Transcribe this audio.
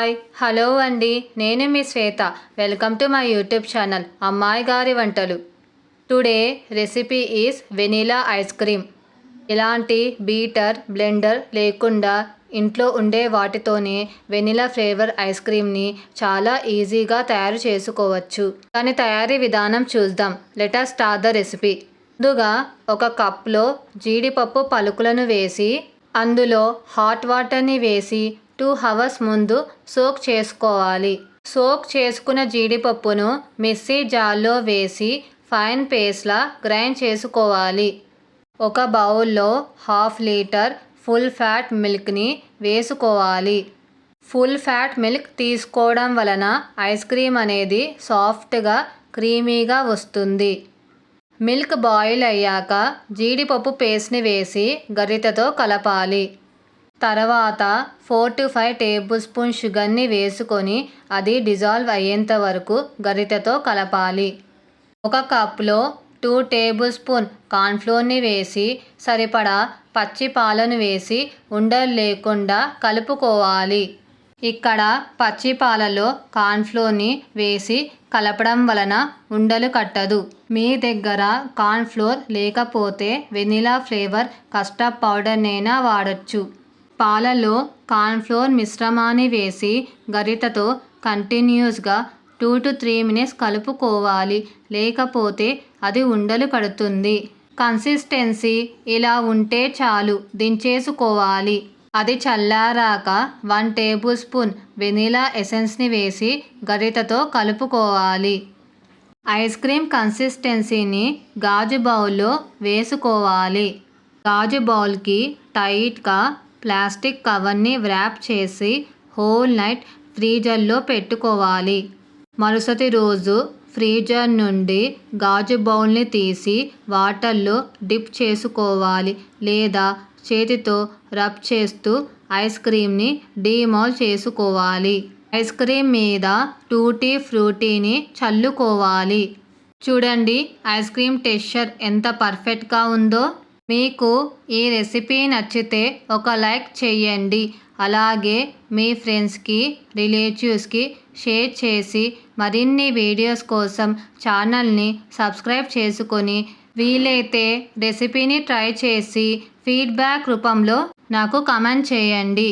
Hi. Hello అండి. నేను మీ Shweta. Welcome to my YouTube channel అమ్మాయి గారి వంటలు. Today recipe is vanilla ice cream. ఇలాంటి బీటర్ బ్లెండర్ లేకుండా ఇంట్లో ఉండే వాటితోనే వెనిలా ఫ్లేవర్ ఐస్ క్రీమ్ని చాలా ఈజీగా తయారు చేసుకోవచ్చు. దాని తయారీ విధానం చూద్దాం. Let's start the recipe. ముందుగా ఒక కప్లో జీడిపప్పు పలుకులను వేసి అందులో హాట్ వాటర్ని వేసి టూ అవర్స్ ముందు సోక్ చేసుకోవాలి. సోక్ చేసుకున్న జీడిపప్పును మిక్సీ జార్లో వేసి ఫైన్ పేస్ట్లా గ్రైండ్ చేసుకోవాలి. ఒక బౌల్లో హాఫ్ లీటర్ ఫుల్ ఫ్యాట్ మిల్క్ని వేసుకోవాలి. ఫుల్ ఫ్యాట్ మిల్క్ తీసుకోవడం వలన ఐస్ క్రీమ్ అనేది సాఫ్ట్గా క్రీమీగా వస్తుంది. మిల్క్ బాయిల్ అయ్యాక జీడిపప్పు పేస్ట్ని వేసి గరితతో కలపాలి. తర్వాత four to five tablespoon షుగర్ని వేసుకొని అది డిజాల్వ్ అయ్యేంత వరకు గరిటెతో కలపాలి. ఒక కప్లో టూ టేబుల్ స్పూన్ కార్న్ఫ్లోర్ని వేసి సరిపడా పచ్చి పాలను వేసి ఉండలు లేకుండా కలుపుకోవాలి. ఇక్కడ పచ్చి పాలలో కార్న్ఫ్లోర్ని వేసి కలపడం వలన ఉండలు కట్టదు. మీ దగ్గర కార్న్ఫ్లోర్ లేకపోతే వెనిలా ఫ్లేవర్ కస్టర్డ్ పౌడర్నైనా వాడచ్చు. పాలలో కార్న్ఫ్లోర్ మిశ్రమాన్ని వేసి గరిటతో కంటిన్యూస్గా టూ టు త్రీ మినిట్స్ కలుపుకోవాలి. లేకపోతే అది ఉండలు కడుతుంది. కన్సిస్టెన్సీ ఇలా ఉంటే చాలు. దించేసుకోవాలి. అది చల్లారాక వన్ టేబుల్ స్పూన్ వెనీలా ఎసెన్స్ని వేసి గరిటతో కలుపుకోవాలి. ఐస్ క్రీమ్ కన్సిస్టెన్సీని గాజు బౌల్లో వేసుకోవాలి. గాజు బౌల్కి టైట్గా ప్లాస్టిక్ కవర్ని వ్రాప్ చేసి హోల్ నైట్ ఫ్రీజర్లో పెట్టుకోవాలి. మరుసటి రోజు ఫ్రీజర్ నుండి గాజు బౌల్ని తీసి వాటర్లో డిప్ చేసుకోవాలి లేదా చేతితో రబ్ చేస్తూ ఐస్ క్రీమ్ని డీమాల్ చేసుకోవాలి. ఐస్ క్రీమ్ మీద టూటీ ఫ్రూటీని చల్లుకోవాలి. చూడండి ఐస్ క్రీమ్ టెక్స్చర్ ఎంత పర్ఫెక్ట్గా ఉందో. మీకు ఈ రెసిపీ నచ్చితే ఒక లైక్ చేయండి. అలాగే మీ ఫ్రెండ్స్కి రిలేటివ్స్కి షేర్ చేసి మరిన్ని వీడియోస్ కోసం ఛానల్ని సబ్స్క్రైబ్ చేసుకొని వీలైతే రెసిపీని ట్రై చేసి ఫీడ్బ్యాక్ రూపంలో నాకు కమెంట్ చేయండి.